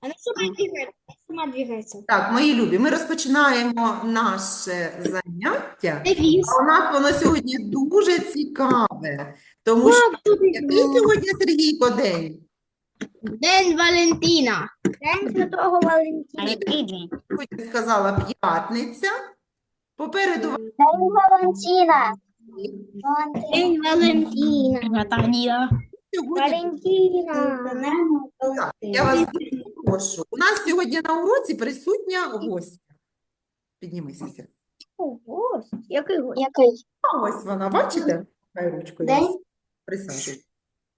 Она сама двигается. Сама двигается. Так, мої любі, ми розпочинаємо наше заняття. А у нас воно сьогодні дуже цікаве, тому що який сьогодні, Сергійко, день? День Валентина. День Святого Валентина. Сьогодні сказала п'ятниця. Попереду вас День Валентина. День Валентина. сьогодні Валентина. Так, я вас дуже прошу. У нас сьогодні на уроці присутня гостя. Піднімися. Сергій. Ось, який гость? Який? А ось вона, бачите? Хай ручкою День? присаджуй.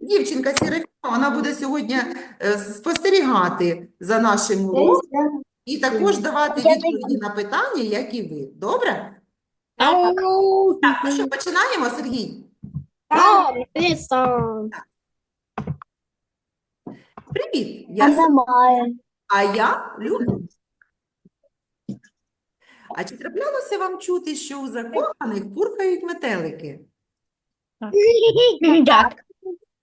Дівчинка Серафіма, вона буде сьогодні е, спостерігати за нашим уроком і також давати Я відповіді на питання, як і ви. Добре? Так, ну що, починаємо, Сергій? Наконец-то. Привіт, я С- немає. а я Люба. А чи траплялося вам чути, що у закоханих пурхають метелики? Так.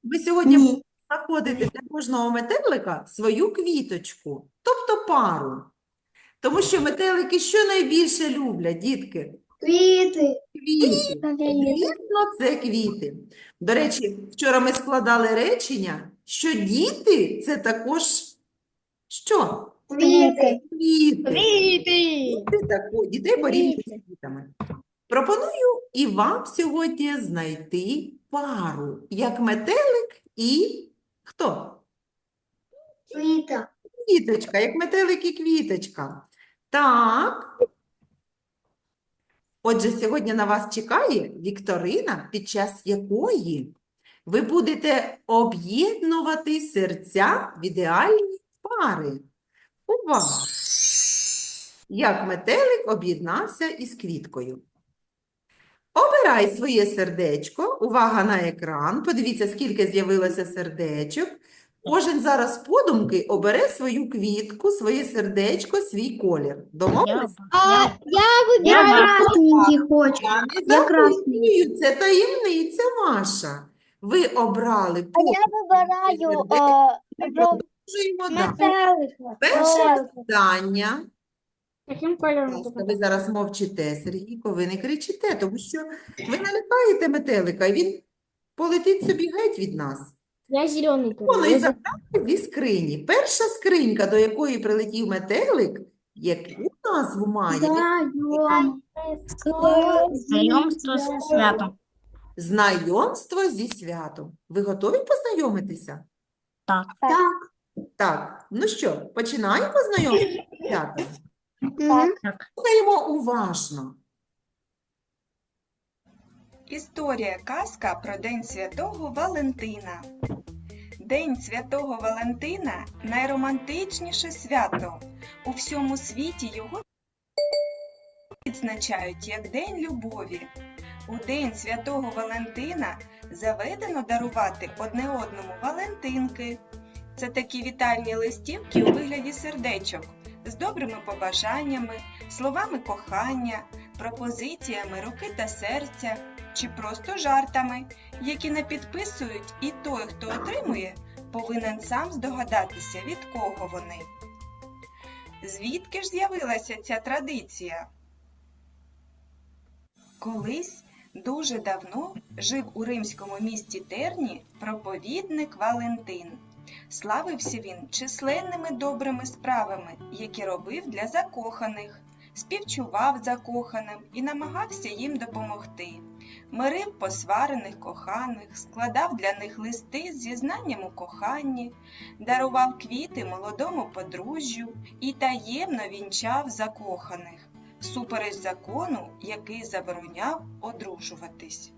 Ви сьогодні будете знаходити для кожного метелика свою квіточку, тобто пару. Тому що метелики що найбільше люблять, дітки? Квіти. Квіти. Звісно, це квіти. До речі, вчора ми складали речення, що діти це також що? Квіти. Квіти. Квіти. Діти тако- Дітей порівнюють з квітами. Пропоную і вам сьогодні знайти пару, як метелик і хто? Квіта. Квіточка, як метелик і квіточка. Так. Отже, сьогодні на вас чекає вікторина, під час якої ви будете об'єднувати серця в ідеальні пари. Увага! Як метелик об'єднався із квіткою. Обирай своє сердечко. Увага на екран. Подивіться, скільки з'явилося сердечок. Кожен зараз подумки обере свою квітку, своє сердечко, свій колір. Домовились? Я Я выбираю. красненький хочу. Я не Я красний. це таємниця ваша. Ви обрали А я вибираю е, продовжуємо далі. метелика. Перше завдання. Каким кольором? Будь ласка, Ви зараз мовчите, Сергійко, ви не кричите, тому що ви налякаєте метелика, і він полетить собі геть від нас. Я зеленый. Воно і завдання зі скрині. Перша скринька, до якої прилетів метелик, яку назву має? Знайомство з святом. Знайомство зі святом. Ви готові познайомитися? Так. Так. Так, ну що, починаємо знайомство зі святом? Так. Слухаємо уважно. Історія казка про День Святого Валентина. День Святого Валентина найромантичніше свято. У всьому світі його відзначають як День любові. У День Святого Валентина заведено дарувати одне одному Валентинки. Це такі вітальні листівки у вигляді сердечок з добрими побажаннями, словами кохання, пропозиціями руки та серця чи просто жартами, які не підписують, і той, хто отримує, повинен сам здогадатися, від кого вони. Звідки ж з'явилася ця традиція? Колись дуже давно жив у римському місті Терні проповідник Валентин. Славився він численними добрими справами, які робив для закоханих, співчував закоханим і намагався їм допомогти мирив посварених коханих, складав для них листи з зізнанням у коханні, дарував квіти молодому подружжю і таємно вінчав закоханих, супереч закону, який забороняв одружуватись.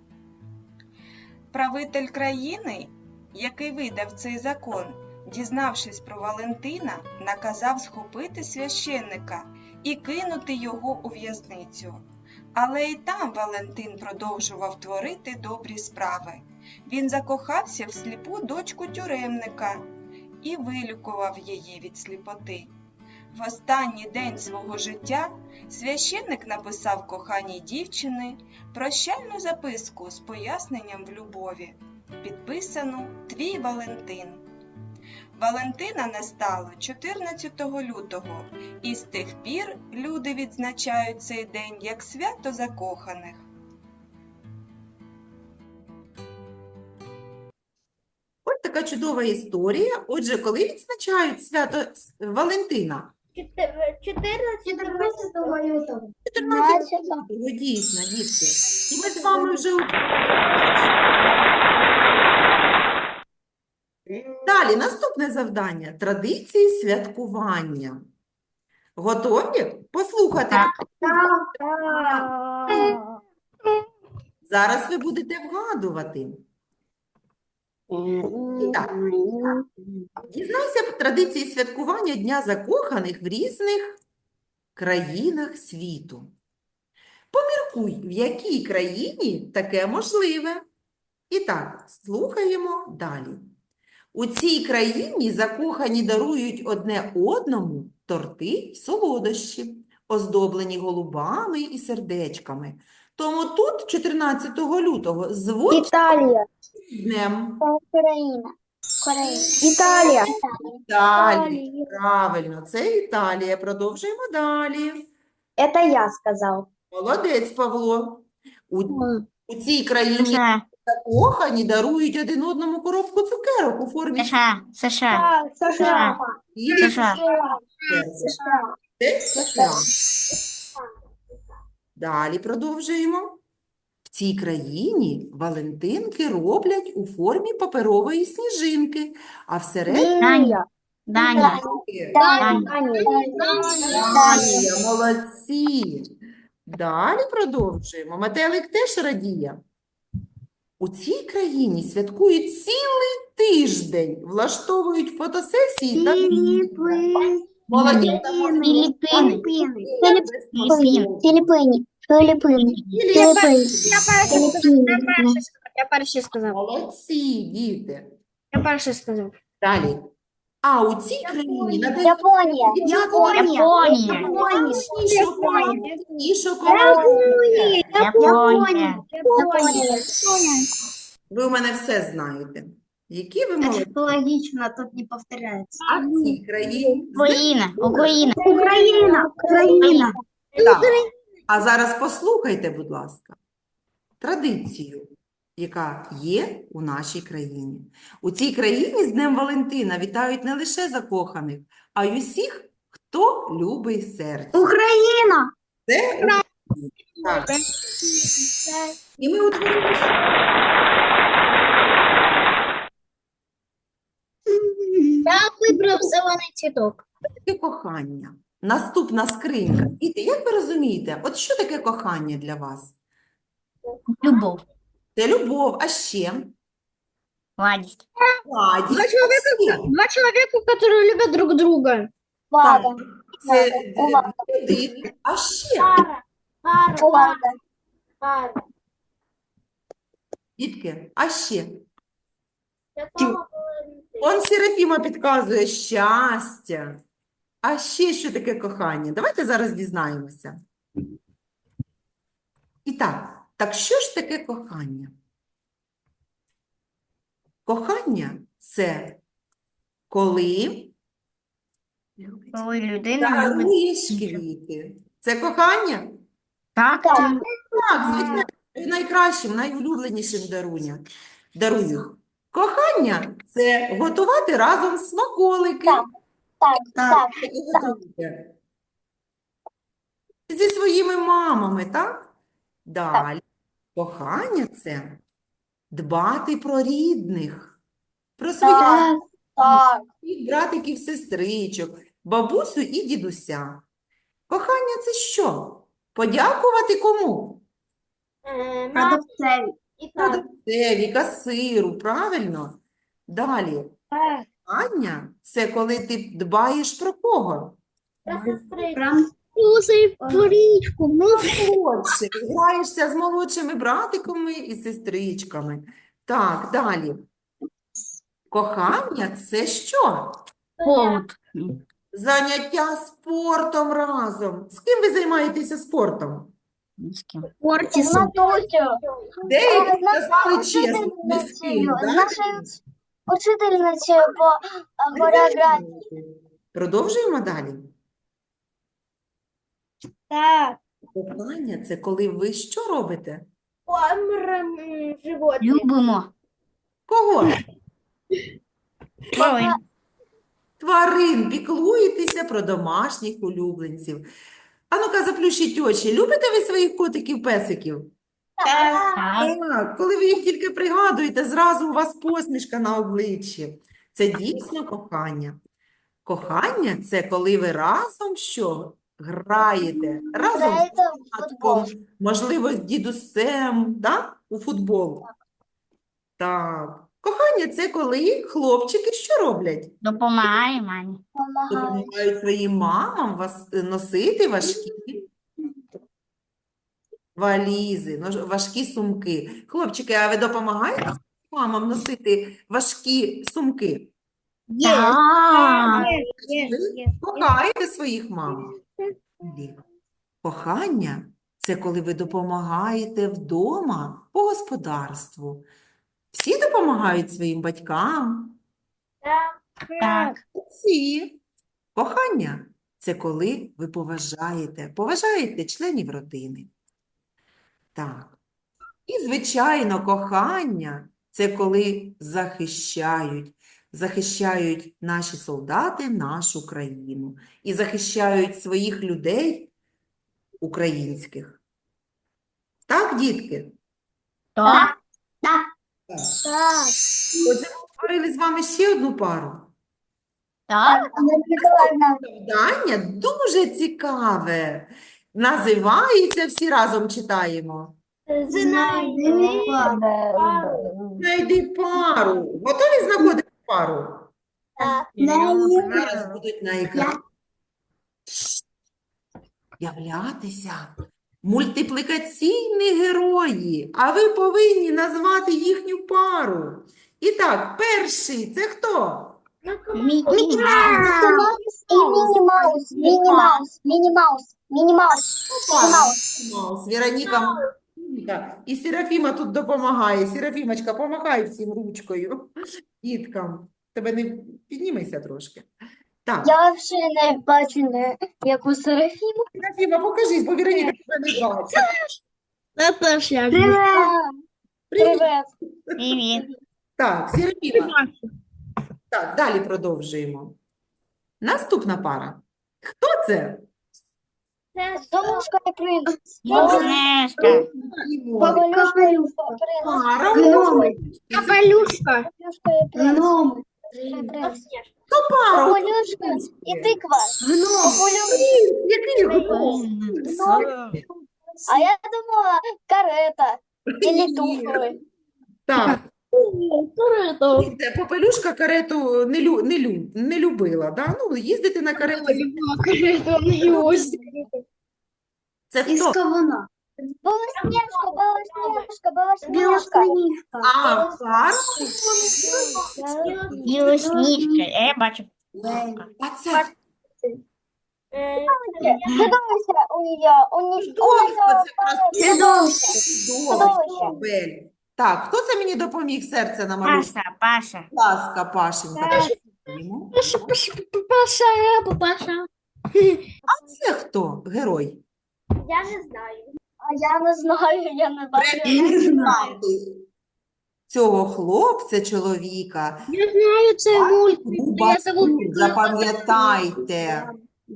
Правитель країни, який видав цей закон, дізнавшись про Валентина, наказав схопити священника і кинути його у в'язницю. Але і там Валентин продовжував творити добрі справи. Він закохався в сліпу дочку тюремника і вилікував її від сліпоти. В останній день свого життя священник написав коханій дівчини прощальну записку з поясненням в любові, підписану Твій Валентин. Валентина настало 14 лютого, і з тих пір люди відзначають цей день як свято закоханих. Ось така чудова історія. Отже, коли відзначають свято Валентина? 14 лютого. 14 лютого, дійсно, дітки. І ми з вами вже Далі, наступне завдання – традиції святкування. Готові? Послухати. Зараз ви будете вгадувати. І так, дізнайся традиції святкування Дня закоханих в різних країнах світу. Поміркуй, в якій країні таке можливе. І так, слухаємо далі. У цій країні закохані дарують одне одному торти й солодощі, оздоблені голубами і сердечками. Тому тут, 14 лютого, звуть Італія. днем Україна. Україна. Італія. Італії. Правильно, це Італія. Продовжуємо далі. Это я сказав. Молодець, Павло. У, у цій країні закохані дарують один одному коробку цукерок у формі США. США. США. і США. США. Це США. Далі продовжуємо. В цій країні валентинки роблять у формі паперової сніжинки, а всередині Данія. Данія. Данія, молодці. Далі продовжуємо. Метелик теж радіє. У цій країні святкують цілий тиждень, влаштовують фотосесії та молоді та Філіппіни. Філіппіни. Філіппіни. Філіппіни. Філіппіни. Я перший сказав. Молодці, діти. Я перший сказав. Далі. А у цій країні на день Японія. Японія. і шоколад, і шоколад. Японія. Ви у мене все знаєте. Які ви молодці. логично, тут не повторяється. А в цій країні Україна. Україна. Україна. Україна. Так. А зараз послухайте, будь ласка, традицію, яка є у нашій країні. У цій країні з Днем Валентина вітають не лише закоханих, а й усіх, хто любить серце. Україна. Це Україна. Так. І ми утворили Я вибрав зелений цвіток. таке кохання. Наступна скринька. Діти, як ви розумієте, от що таке кохання для вас? Любов. Це любов, а ще Радість. радість. а ще? Два человека, которые любят друг друга. Так, Влада. це е, людина. А ще, Влада. дітки, а ще. Он Серафіма підказує щастя. А ще що таке кохання? Давайте зараз дізнаємося. І так, так що ж таке кохання? Кохання це коли Коли людина любить. квіти. Це кохання? Так. Так, звичайно, найкращим, найулюбленішим даруня. Дарую. Кохання – це готувати разом смаколики. Так, Так, так. які готуєте. Зі своїми мамами, так? Далі. Кохання – це дбати про рідних, про своїх Так. Так. братиків, сестричок, бабусю і дідуся. Кохання – це що? Подякувати кому? Продавцеві. Продавцеві, касиру, правильно? Далі. Так. Кохання – це коли ти дбаєш про кого? Молодших. Граєшся з молодшими братиками і сестричками. Так, далі. Кохання – це що? Холод. Заняття спортом разом. З ким ви займаєтеся спортом? Кортисом. Деякі сказали чесно, не з ким, так? Учительницею по а, хореографії. Продовжуємо далі. Так. Кохання – це коли ви що робите? животних. Любимо. Кого? Тварин. Тварин, піклуєтеся про домашніх улюбленців. А ну-ка, заплющіть очі. Любите ви своїх котиків, песиків? Так. Так, коли ви їх тільки пригадуєте, зразу у вас посмішка на обличчі. Це дійсно кохання. Кохання – це коли ви разом що? Граєте. Разом з Граєте в татком, футбол. можливо, з дідусем, да? У футбол. Так. Кохання – це коли хлопчики що роблять? Допомагає мамі. Допомагають своїм мамам вас носити важкі валізи, важкі сумки. Хлопчики, а ви допомагаєте мамам носити важкі сумки? Так. Кохаєте своїх мам? Кохання – це коли ви допомагаєте вдома по господарству. Всі допомагають своїм батькам, Так. Всі. Кохання – це коли ви поважаєте, поважаєте членів родини. Так. І, звичайно, кохання – це коли захищають, захищають наші солдати нашу країну і захищають своїх людей українських. Так, дітки? Так. Так. Отже, ми створили з вами ще одну пару. Так. Завдання дуже цікаве. Називається, всі разом читаємо. Знайди пару. Готові знаходити пару? Зараз будуть на екрані. Являтися. Мультиплікаційні герої. А ви повинні назвати їхню пару. І так, перший це хто? Міні Маус, Міні Маус, Міні Маус, Міні Маус, Міні Маус. Маусенька. І Серафіма тут допомагає. Серафімочка, помагай всім ручкою. Діткам. Тебе не піднімайся трошки. Так, Я взагалі не бачу не яку Серафіму. Серафіма, покажись, бо Віроніка тебе не бачить. Привет. Привіт. Привет. Привіт. Так, Серафіма. Так, далі продовжуємо. Наступна пара. Хто це? Золушка і принц. Снежка. І принц. Пара. Гноми. Капелюшка. І принц. Хто пара? Бабалюшка і тиква. Бабалюшка. Який гном? А я думала карета. Или туфли. Так. Це Попелюшка карету не, лю, не, лю, не любила, да? Ну, їздити на кареті. Це хто? кавуна. Белоснежка, Белоснежка, Белоснежка. А? Білосніжка. Я бачу. А це Чудовище у красиве чудовисько. Чудовище. Так, хто це мені допоміг серце намалювати? Паша, Паша. Будь ласка, Пашенька. Йому. Паша. А це хто? Герой? Я не знаю. А я не знаю, я не бачу. Звати Цього хлопця, чоловіка, Я знаю цей мульт. Трубадур. Запам'ятайте.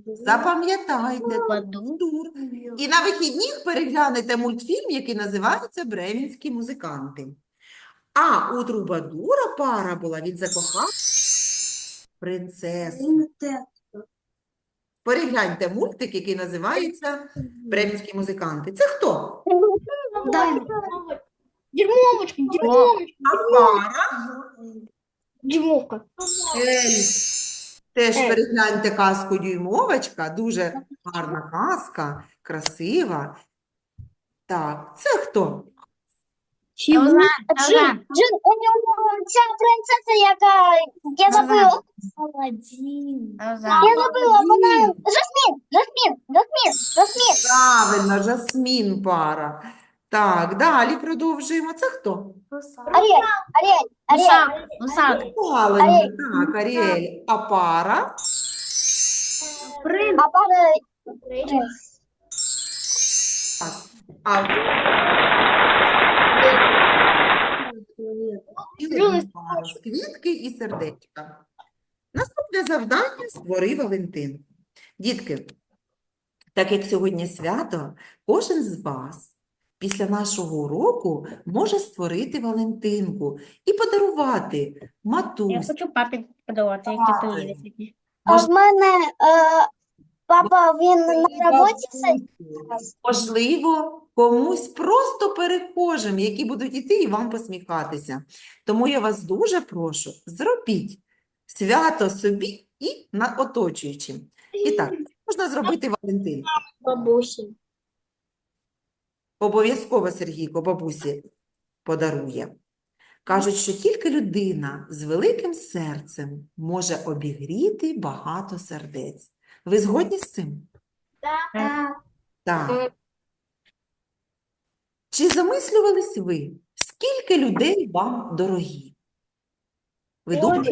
Запам'ятайте. Тур. І на вихідних переглянете мультфільм, який називається «Бременські музиканти». А у Трубадура пара була, він закохав принцесу. Перегляньте мультик, який називається «Бременські музиканти». Це хто? Дерьмовочка, дерьмовочка, А пара. Ель. Теж перегляньте казку «Дюймовочка». Дуже гарна казка, красива. Так, це хто? Озан, Джин, Джин, у нього ця принцеса, яка, я забыла. Озан. Я забыла, вона, Жасмін, Жасмін, Жасмін, Жасмін. Правильно, Жасмін пара. Так, далі продовжуємо. Це хто? Ариэль, Ариэль, Ариэль. Гусак. Гусак. Оленя, так, Аріель. А пара? А пара Так. А Друге пара з квітки і сердечка. Наступне завдання створи Валентинку. Дітки, так як сьогодні свято, кожен з вас після нашого уроку може створити Валентинку і подарувати Я хочу папі подарувати, як Папі. ти приїде сьогодні. А в мене е, папа він на роботі сидить. Можливо, комусь просто перехожим, які будуть іти і вам посміхатися. Тому я вас дуже прошу, зробіть свято собі і на оточуючим. І так, можна зробити Валентин. Бабусі. Обов'язково Сергійко бабусі подарує. Кажуть, що тільки людина з великим серцем може обігріти багато сердець. Ви згодні з цим? Так. Так. Чи замислювались ви, скільки людей вам дорогі? Ви думаєте?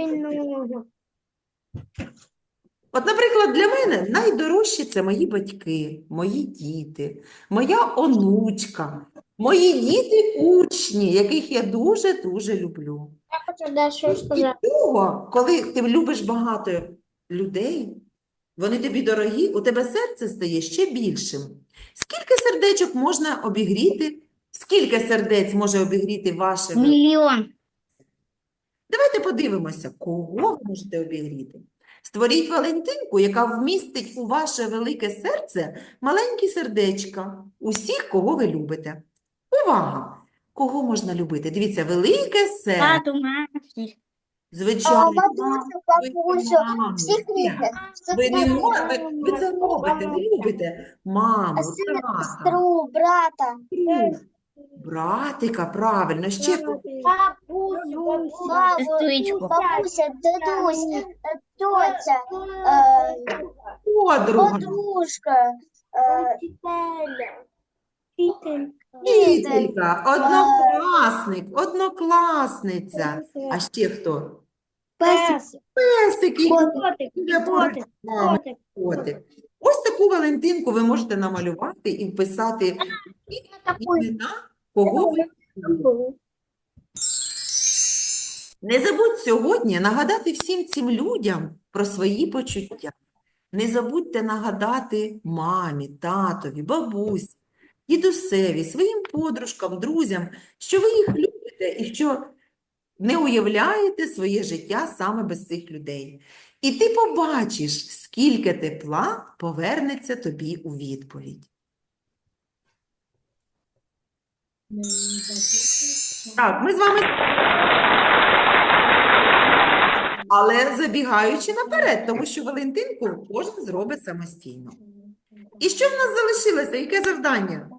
От, наприклад, для мене найдорожчі це мої батьки, мої діти, моя онучка, мої діти-учні, яких я дуже-дуже люблю. Я хочу дещо І того, коли ти любиш багато людей, вони тобі дорогі, у тебе серце стає ще більшим. Скільки сердечок можна обігріти? Скільки сердець може обігріти ваше? Мільйон. Давайте подивимося, кого ви можете обігріти. Створіть Валентинку, яка вмістить у ваше велике серце маленькі сердечка, усіх, кого ви любите. Увага! Кого можна любити? Дивіться, велике серце, звичайно. Ви не можете, ви це робите, ви любите маму, Сестру, брата. Братика, правильно, ще? Бабу, Сестричку. бабуся, дедусь, е, е, подруга, подружка, е, вчителька, однокласник, однокласниця. А ще хто? песик, Песик, який Котик. буде поруч з вами, Котик. котик. Ось таку Валентинку ви можете намалювати і вписати імена, кого ви любите. Не забудь сьогодні нагадати всім цим людям про свої почуття. Не забудьте нагадати мамі, татові, бабусі, дідусеві, своїм подружкам, друзям, що ви їх любите і що не уявляєте своє життя саме без цих людей. І ти побачиш, скільки тепла повернеться тобі у відповідь. Так, ми з вами. Але забігаючи наперед, тому що Валентинку кожен зробить самостійно. І що в нас залишилося? Яке завдання?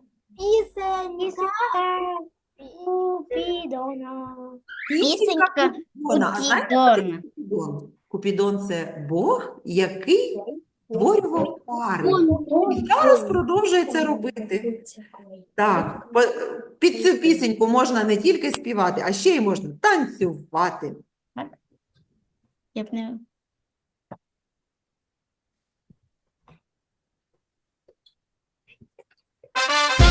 Пісенька Купідона. А знаєте, Купідона. Купідон? Купідон – це Бог, який створював пари. І зараз продовжує це робити. Так, під цю пісеньку можна не тільки співати, а ще й можна танцювати. Я б не... Зима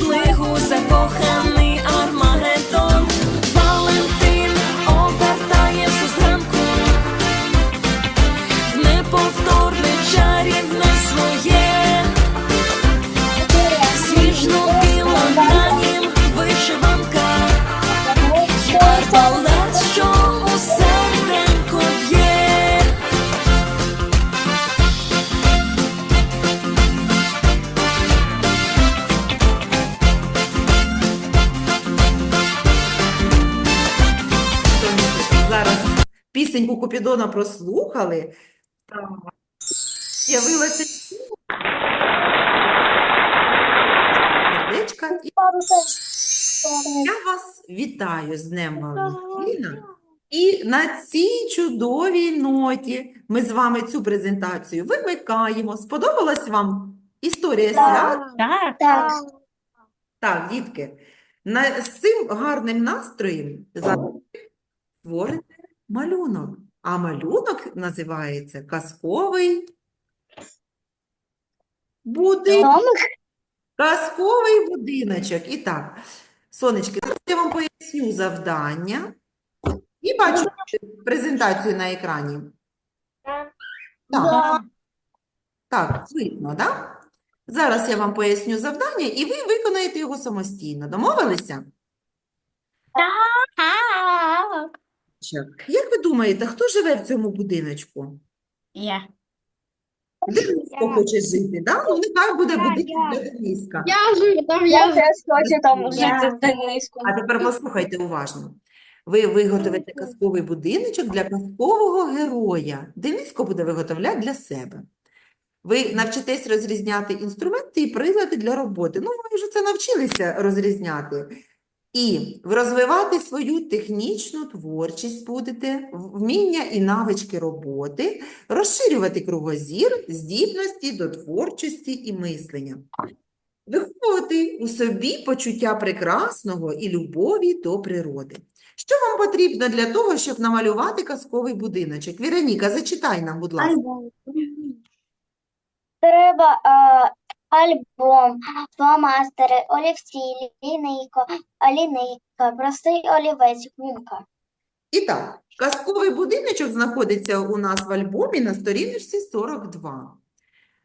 увірвався в пісеньку прослухали. Так. З'явилося сердечка. І я вас вітаю з Днем Валентина. І на цій чудовій ноті ми з вами цю презентацію вимикаємо. Сподобалась вам історія свят? Так. Так. Так, дітки, на, з цим гарним настроєм зараз створите малюнок. А малюнок називається казковий будинок. Казковий будиночок. І так, сонечки, я вам поясню завдання. І бачу презентацію на екрані. Так, так, видно, так? Зараз я вам поясню завдання, і ви виконаєте його самостійно. Домовилися? Так. Так. Як ви думаєте, хто живе в цьому будиночку? Я. Дениско хоче жити, да? Ну, нехай буде будинок для Дениска. Я теж хочу там Я. жити з Дениском. А тепер послухайте уважно. Ви виготовите казковий будиночок для казкового героя. Дениско буде виготовляти для себе. Ви навчитесь розрізняти інструменти і прилади для роботи. Ну, ви вже це навчилися розрізняти. І розвивати свою технічну творчість будете, вміння і навички роботи, розширювати кругозір, здібності до творчості і мислення. Виховувати у собі почуття прекрасного і любові до природи. Що вам потрібно для того, щоб намалювати казковий будиночок? Віроніка, зачитай нам, будь ласка. Треба альбом, фломастери, олівці, лінійко, лінійка, простий олівець, гумка. І так, казковий будиночок знаходиться у нас в альбомі на сторіночці 42.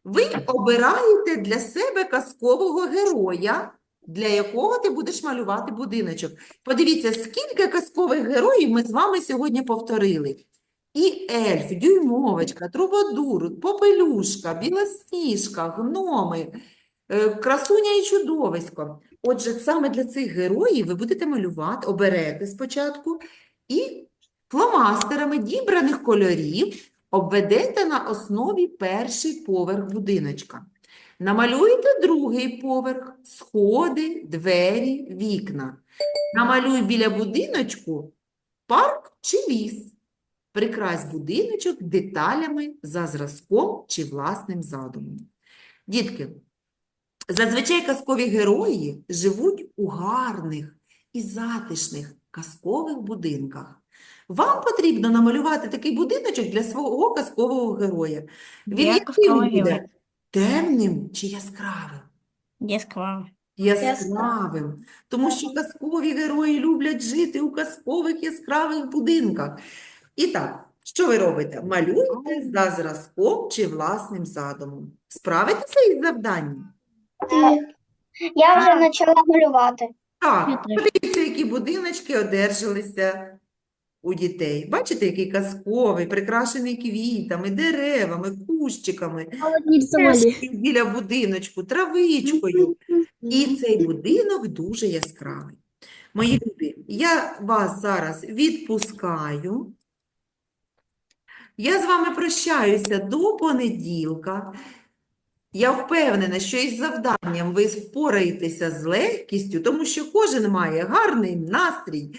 Ви обираєте для себе казкового героя, для якого ти будеш малювати будиночок. Подивіться, скільки казкових героїв ми з вами сьогодні повторили. І ельф, дюймовочка, трубодур, попелюшка, білосніжка, гноми, е, красуня і чудовисько. Отже, саме для цих героїв ви будете малювати, оберете спочатку і фломастерами дібраних кольорів обведете на основі перший поверх будиночка. Намалюйте другий поверх, сходи, двері, вікна. Намалюй біля будиночку парк чи ліс. Прикрась будиночок деталями за зразком чи власним задумом. Дітки, зазвичай казкові герої живуть у гарних і затишних казкових будинках. Вам потрібно намалювати такий будиночок для свого казкового героя. Він яким буде? Темним чи яскравим? Яскраво. Яскравим. Тому що казкові герої люблять жити у казкових яскравих будинках. І так, що ви робите? Малюйте за зразком чи власним задумом. Справитеся із завданням? Я вже почала малювати. Так, подивіться, які будиночки одержалися у дітей. Бачите, який казковий, прикрашений квітами, деревами, кущиками, біля будиночку, травичкою. І цей будинок дуже яскравий. Мої любі, я вас зараз відпускаю. Я з вами прощаюся до понеділка. Я впевнена, що із завданням ви впораєтеся з легкістю, тому що кожен має гарний настрій,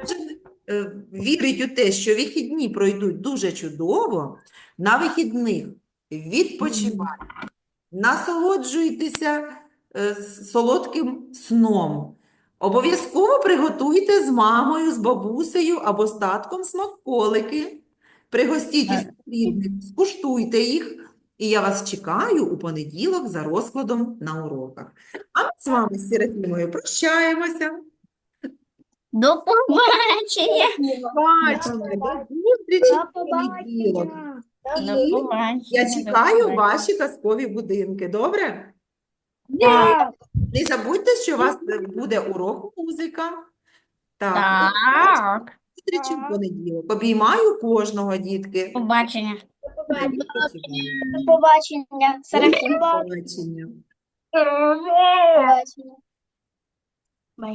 кожен е, вірить у те, що вихідні пройдуть дуже чудово. На вихідних відпочивайте, насолоджуйтеся е, солодким сном. Обов'язково приготуйте з мамою, з бабусею або з татком смаколики. Пригостіть із рідних, скуштуйте їх. І я вас чекаю у понеділок за розкладом на уроках. А ми з вами з Серафімою прощаємося. До побачення. Бачимо, до зустрічі в понеділок. І я чекаю ваші казкові будинки. Добре? Так. Не забудьте, що у вас буде урок музика. Так, Так. Зустрічі в понеділок. Обіймаю кожного, дітки. Побачення. Побачення. Серафім. Побачення. Побачення.